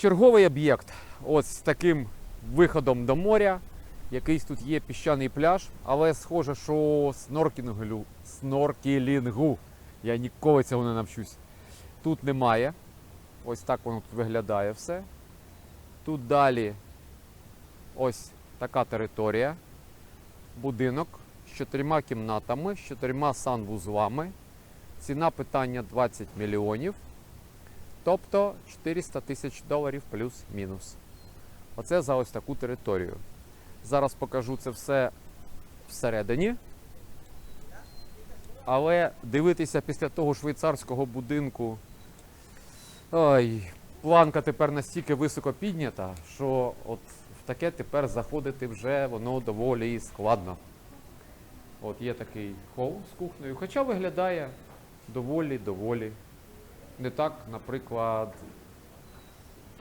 Черговий об'єкт. Ось з таким виходом до моря. Якийсь тут є піщаний пляж, але схоже, що сноркінгу, сноркелінгу. Я ніколи цього не навчусь. Тут немає. Ось так воно тут виглядає все. Тут далі ось така територія. Будинок з чотирма кімнатами, з чотирма санвузлами. Ціна питання 20 мільйонів. Тобто 400 тисяч доларів плюс-мінус. Оце за ось таку територію. Зараз покажу це все всередині. Але дивитися після того швейцарського будинку. Ой, планка тепер настільки високо піднята, що от в таке тепер заходити вже воно доволі складно. От є такий хол з кухнею, хоча виглядає доволі-доволі не так, наприклад,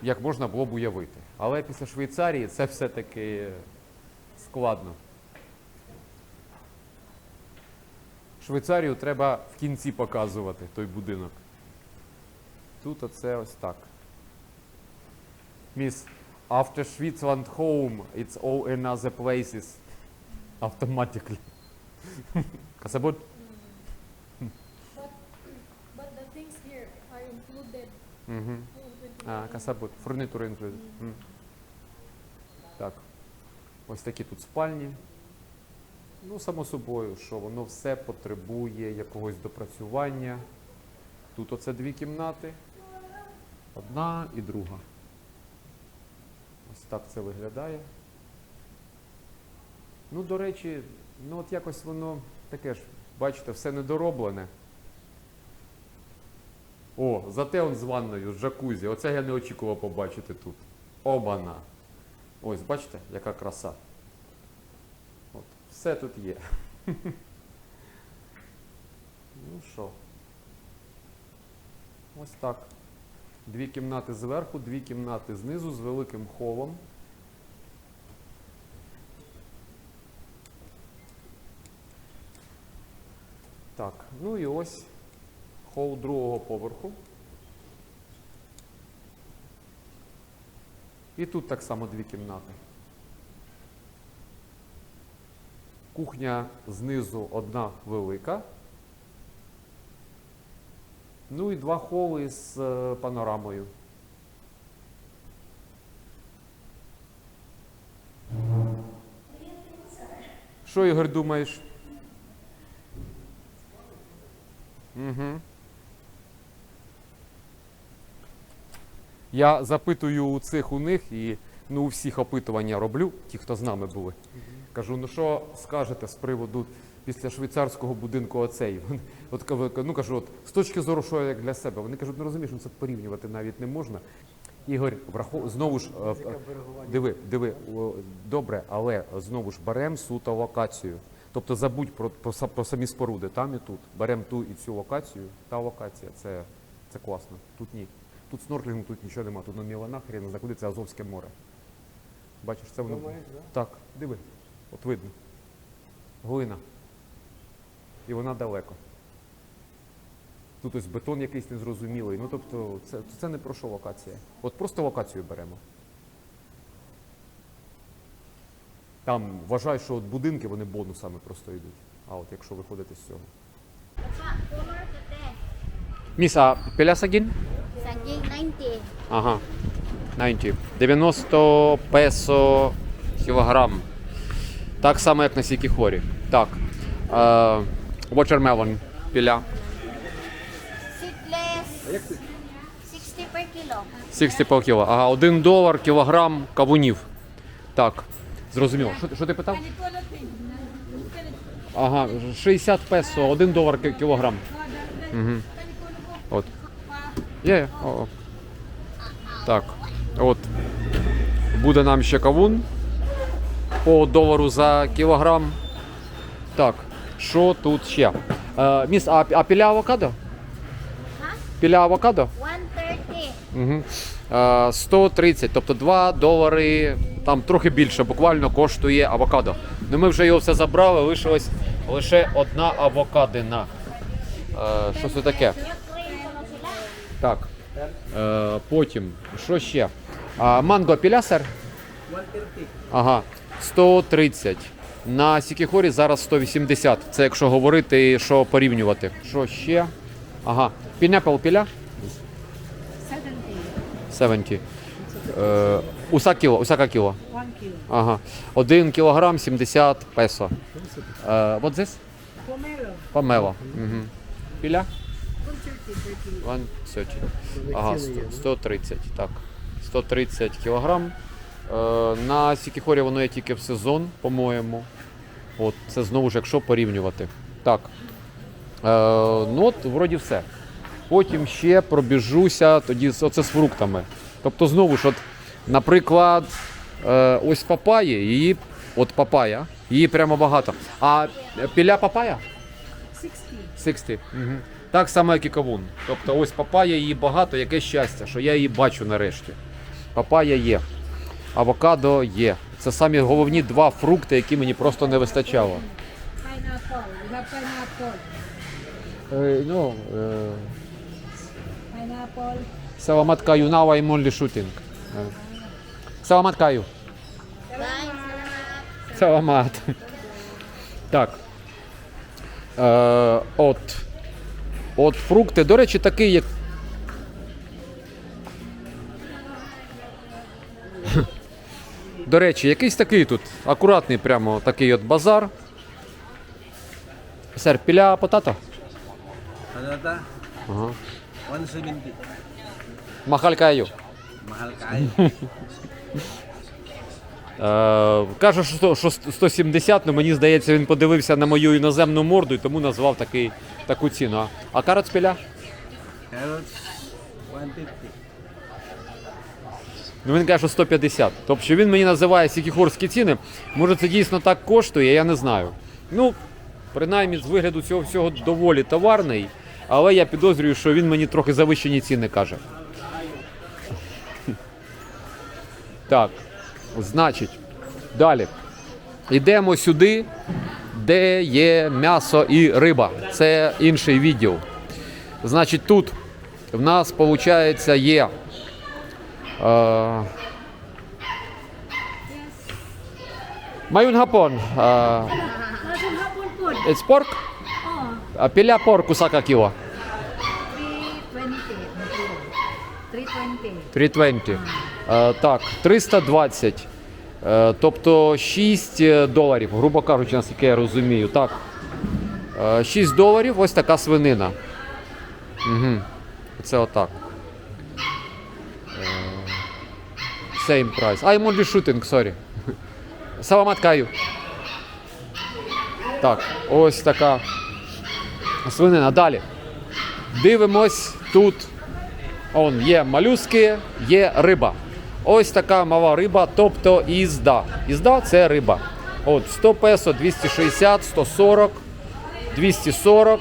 як можна було б уявити. Але після Швейцарії це все-таки складно. Швейцарію треба в кінці показувати той будинок. Тут оце ось так. Miss, after Switzerland home, it's all in other places. Automatically. Kasabot? А, касабут, included. М. Так. Ось такі тут спальні. Ну, само собою, що воно все потребує якогось допрацювання. Тут оце дві кімнати. Одна і друга. Ось так це виглядає. Ну, до речі, ну от якось воно таке ж, бачите, все недороблене. О, зате он з ванною, з джакузі. Оце я не очікував побачити тут. Обана. Ось, бачите, яка краса. От, все тут є. Ну що. Ось так. Дві кімнати зверху, дві кімнати знизу з великим холом. Так, ну і ось хол другого поверху. І тут так само дві кімнати. Кухня знизу одна велика. Ну і два холи з е, панорамою. Що, Ігор, думаєш? Угу. Я запитую у цих у них і ну, у всіх опитування роблю, ті, хто з нами були. Кажу, ну що скажете з приводу після швейцарського будинку оцей? От ну кажу, от з точки зору, що як для себе. Вони кажуть, ну розумієш, ну це порівнювати навіть не можна. Ігор, врахов... знову ж е, диви, диви, добре, але знову ж беремо суто локацію. Тобто забудь про, про, про самі споруди, там і тут. Беремо ту і цю локацію. Та локація, це, це класно. Тут ні. Тут снорклінгу, тут нічого нема. Тут на Мілана хрен знаходиться Азовське море. Бачиш, це воно. Думаєш, да? Так, диви, от видно. Глина. І вона далеко. Тут ось бетон якийсь незрозумілий. Ну тобто, це, це не про що локація. От просто локацію беремо. Там вважаю, що от будинки вони бонусами просто йдуть. А от якщо виходити з цього. Міс, а пелясагін? Saging 90. Ага. 90. 90 песо кілограм. Так само, як на сікіхорі. Так. Е, watermelon. Піля. Seedless. 60 per kilo. 60 по кіло. Ага, 1 долар кілограм кавунів. Так. Зрозуміло. Що, що ти питав? Ага, 60 песо, 1 долар кілограм. Угу. От. Є. О, о. Так. От. Буде нам ще кавун по долару за кілограм. Так. Що тут ще? Е, міс, а, а піля авокадо? Піля авокадо? 130. Угу. Е, 130, тобто 2 долари, там трохи більше, буквально коштує авокадо. Ну ми вже його все забрали, лишилась лише одна авокадина. Е, що це таке? Так. Е, потім, що ще? Манго піля, сер? 130. Ага, 130. На Сікіхорі зараз 180. Це якщо говорити, що порівнювати. Що ще? Ага. Pineapple піля? 70. Е, уса кіло, усака кіло. Ага. 1 кілограм 70 песо. Е, what this? Pomelo. Помело. Угу. Піля? 130 per kilo. 130. Ага, 100, 130, так. 130 кілограм. Е, на Сікіхорі воно є тільки в сезон, по-моєму. От, це знову ж, якщо порівнювати. Так. Е, ну от, вроді все. Потім ще пробіжуся тоді з, оце з фруктами. Тобто, знову ж, от, наприклад, е, ось папаї, її, от папая, її прямо багато. А піля папая? 60. 60. Угу. Так само, як і кавун. Тобто ось папая її багато, яке щастя, що я її бачу нарешті. Папая є. Авокадо є. Це самі головні два фрукти, які мені просто не вистачало. Е, ну, е. Salamat kayo. Now I'm only shooting. Е. Саламат. Так. Е, от. От фрукти. До речі, такий, як. До речі, якийсь такий тут акуратний, прямо такий от базар. Сер, піля ta? Ага. 170. Махаль каю. Е, каже, що, сто- що 170, але мені здається, він подивився на мою іноземну морду і тому назвав такий, таку ціну. А- карат спіля? Carrots, 150. Ну він каже, що 150. Тобто він мені називає сікіхорські ціни. Може це дійсно так коштує, я не знаю. Ну, принаймні з вигляду цього всього доволі товарний, але я підозрюю, що він мені трохи завищені ціни каже. Так, значить, далі. Йдемо сюди, де є м'ясо і риба. Це інший відділ. Значить, тут в нас, виходить, є. Е, hapon po? it's pork. Uh, pila pork usaka 320. 320. 320. Е, так, 320. Е, тобто 6 доларів, грубо кажучи, наскільки я розумію. Так. Е, 6 доларів ось така свинина. Угу. Це отак. Е, Same price. I'm only shooting, sorry. Саламат каю. Так, ось така свинина. Далі. Дивимось тут Он є малюски, є риба. Ось така мала риба, тобто ізда. Ізда це риба. От 100 песо, 260, 140, 240,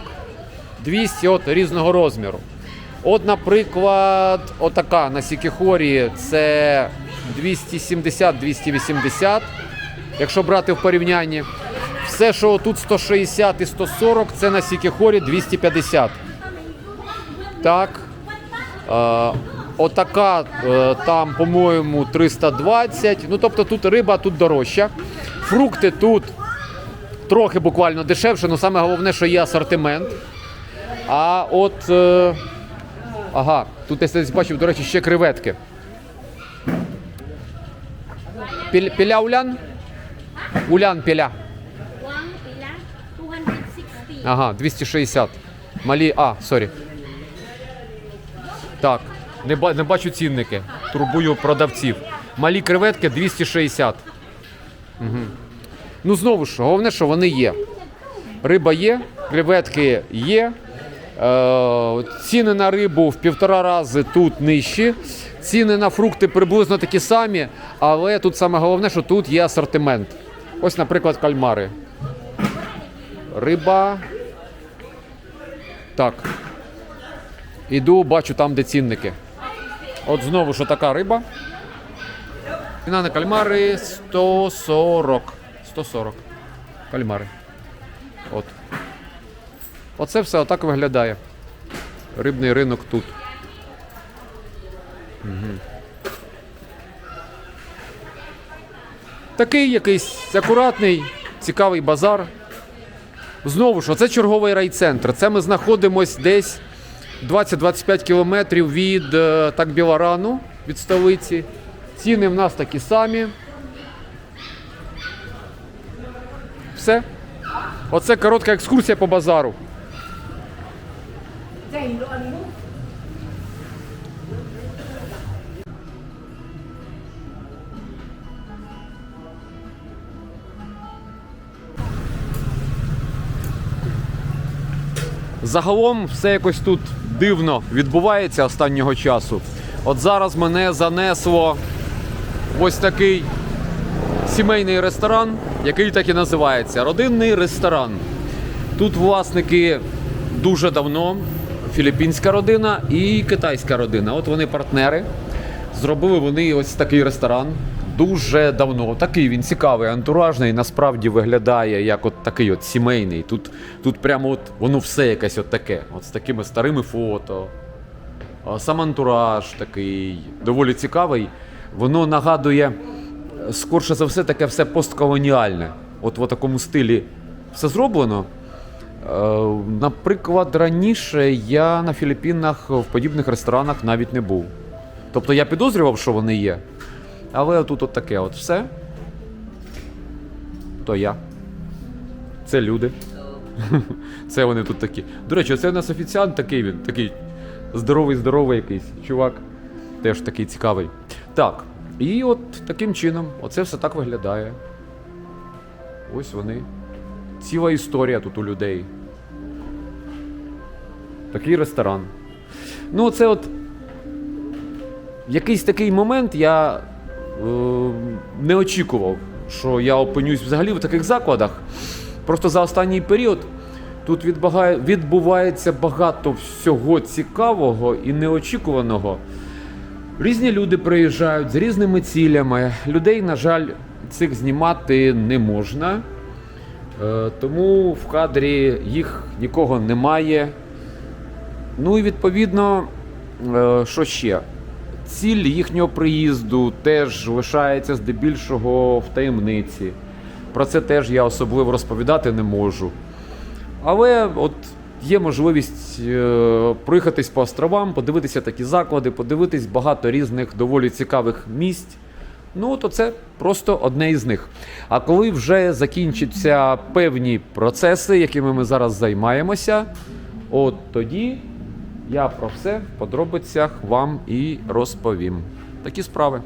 200 от різного розміру. От, наприклад, отака на Сікіхорі це 270-280, якщо брати в порівнянні. Все, що тут 160 і 140, це на Сікіхорі 250. Так. Отака е, там, по-моєму, 320. Ну, тобто тут риба, тут дорожча. Фрукти тут трохи буквально дешевше, але саме головне, що є асортимент. А от. Е, ага, тут я десь бачив, до речі, ще креветки. Піля, піля улян? Улян піля. One pila, 260. Ага, 260. Малі. А, сорі. Так, не, ба- не бачу цінники. Турбую продавців. Малі креветки 260. Угу. Ну, знову ж, головне, що вони є. Риба є, креветки є. Е, ціни на рибу в півтора рази тут нижчі. Ціни на фрукти приблизно такі самі, але тут саме головне, що тут є асортимент. Ось, наприклад, кальмари. Риба. Так. Іду, бачу там, де цінники. От знову ж така риба. Ціна на кальмари 140. 140. Кальмари. От. Оце все отак виглядає. Рибний ринок тут. Угу. Такий якийсь акуратний, цікавий базар. Знову ж, оце черговий райцентр. Це ми знаходимось десь 20-25 кілометрів від е, так Білорану, від столиці. Ціни в нас такі самі. Все. Оце коротка екскурсія по базару. Загалом все якось тут дивно відбувається останнього часу. От зараз мене занесло ось такий сімейний ресторан, який так і називається родинний ресторан. Тут власники дуже давно, філіппінська родина і китайська родина. От вони партнери. Зробили вони ось такий ресторан дуже давно. Такий він цікавий, антуражний, насправді виглядає як от такий от сімейний. Тут, тут прямо от воно все якесь от таке. От з такими старими фото. Сам антураж такий доволі цікавий. Воно нагадує, е, скорше за все, таке все постколоніальне. От в такому стилі все зроблено. Е, Наприклад, раніше я на Філіппінах в подібних ресторанах навіть не був. Тобто я підозрював, що вони є. Але тут от таке от все. То я. Це люди. Це вони тут такі. До речі, це у нас офіціант такий він, такий здоровий, здоровий якийсь чувак. Теж такий цікавий. Так. І от таким чином, оце все так виглядає. Ось вони. Ціла історія тут у людей. Такий ресторан. Ну, це от. Якийсь такий момент я не очікував, що я опинюсь взагалі в таких закладах. Просто за останній період тут відбувається багато всього цікавого і неочікуваного. Різні люди приїжджають з різними цілями. Людей, на жаль, цих знімати не можна. Е, Тому в кадрі їх нікого немає. Ну і відповідно, е, що ще? Ціль їхнього приїзду теж лишається здебільшого в таємниці. Про це теж я особливо розповідати не можу. Але от є можливість е, проїхатись по островам, подивитися такі заклади, подивитись багато різних доволі цікавих місць. Ну, то це просто одне із них. А коли вже закінчаться певні процеси, якими ми зараз займаємося, от тоді я про все в подробицях вам і розповім. Такі справи.